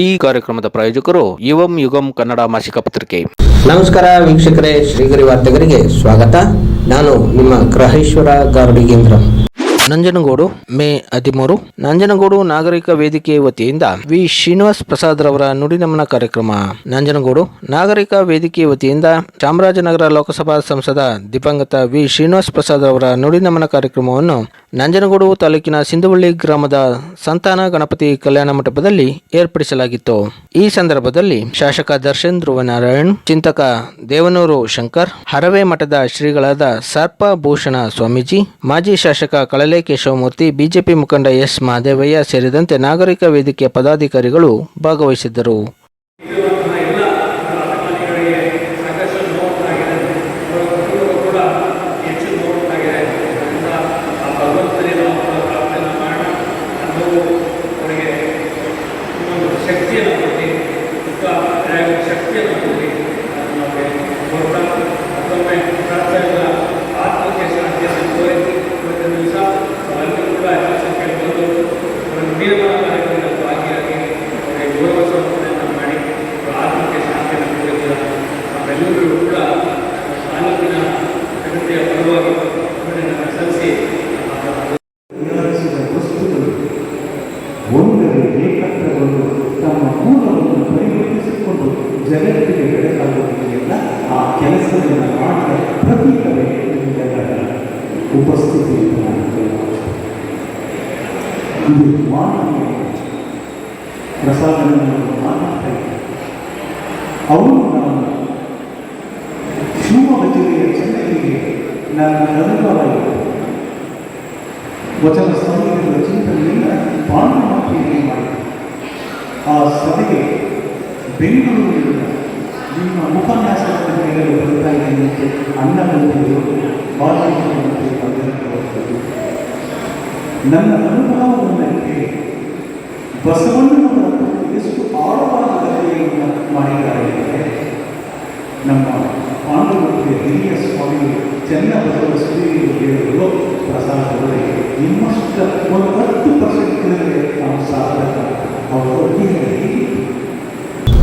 ಈ ಕಾರ್ಯಕ್ರಮದ ಪ್ರಾಯೋಜಕರು ಯುವಂ ಯುಗಂ ಕನ್ನಡ ಮಾಸಿಕ ಪತ್ರಿಕೆ. ನಮಸ್ಕಾರ ವೀಕ್ಷಕರೇ ಶ್ರೀಗರಿ ವಾರ್ತೆಗರಿಗೆ ಸ್ವಾಗತ. ನಾನು ನಿಮ್ಮ ಗ್ರಹೇಶ್ವರ ಗಾರ್ಡಿಗೇಂದ್ರ ನಂಜನಗೂಡು ಮೇ ಹದಿಮೂರು. ನಂಜನಗೂಡು ನಾಗರಿಕ ವೇದಿಕೆ ವತಿಯಿಂದ ವಿ. ಶ್ರೀನಿವಾಸ್ ಪ್ರಸಾದ್ ರವರ ನುಡಿನಮನ ಕಾರ್ಯಕ್ರಮ. ನಂಜನಗೂಡು ನಾಗರಿಕ ವೇದಿಕೆ ವತಿಯಿಂದ ಚಾಮರಾಜನಗರ ಲೋಕಸಭಾ ಸಂಸದ ದಿವಂಗತ ವಿ. ಶ್ರೀನಿವಾಸ್ ಪ್ರಸಾದ್ ರವರ ನುಡಿನಮನ ಕಾರ್ಯಕ್ರಮವನ್ನು ನಂಜನಗೂಡು ತಾಲೂಕಿನ ಸಿಂಧುವಳ್ಳಿ ಗ್ರಾಮದ ಸಂತಾನ ಗಣಪತಿ ಕಲ್ಯಾಣ ಮಂಟಪದಲ್ಲಿ ಏರ್ಪಡಿಸಲಾಗಿತ್ತು. ಈ ಸಂದರ್ಭದಲ್ಲಿ ಶಾಸಕ ದರ್ಶನ್ ಧ್ರುವನಾರಾಯಣ್ ಚಿಂತಕ ದೇವನೂರು ಶಂಕರ್, ಹರವೆ ಮಠದ ಶ್ರೀಗಳಾದ ಸರ್ಪ ಭೂಷಣ ಸ್ವಾಮೀಜಿ, ಮಾಜಿ ಶಾಸಕ ಕಳಲೆ ಕೇಶವಮೂರ್ತಿ ಬಿಜೆಪಿ ಮುಖಂಡ ಎಸ್ ಮಹದೇವಯ್ಯ ಸೇರಿದಂತೆ ನಾಗರಿಕ ವೇದಿಕೆಯ ಪದಾಧಿಕಾರಿಗಳು ಭಾಗವಹಿಸಿದ್ದರು. ಆ ಕೆಲಸವನ್ನು ಮಾಡಿದ ಪ್ರತೀಕವೇ ನಿಮ್ಮೆಲ್ಲರ ಉಪಸ್ಥಿತಿಯನ್ನು ನಾನು ತಿಳಿಸುತ್ತೇನೆ. ಇದು ಮಾನವೀಯ ಪ್ರಸಾದವನ್ನು ಮಾತಾಡ್ತಾ ಇದ್ದಾರೆ ಅವರು ನಾನು ಶಿವಮೊಗ್ಗ ಜಿಲ್ಲೆಯ ಚೆನ್ನೈಗೆ ನನ್ನ ಅನುಭವ ವಚನ ಸಂಹಿತೆಗಳ ಚಿಂತನೆಯಿಂದ ಪಾಂಡವಪ್ರಿಯೆ ಮಾಡಿದೆ ಆ ಸಭೆಗೆ ಬೆಂಗಳೂರಿನಿಂದ ನಿಮ್ಮ ಉಪನ್ಯಾಸವನ್ನು ಹೇಳಲು ಇದ್ದಂತೆ ಅನ್ನಮಂತ್ರಿಗಳು ಬಾಲಮಂತ್ರಿ ಬಂದಿರಬಹುದು ನನ್ನ ಅನುಭವವನ್ನು ಎಷ್ಟು ಆಳವಾದ ಗದ್ದೆಯನ್ನು ಮಾಡಿದ್ದಾರೆ ನಮ್ಮ ಪಾಂಡವರಿಗೆ ಹಿರಿಯ ಸ್ವಾಮಿ ಚೆನ್ನಬಸವ ಶ್ರೀಗಳು ಹೇಳುವ ಪ್ರಸಾದದಲ್ಲಿ ನಿಮ್ಮಷ್ಟು ಒಂದು ಹತ್ತು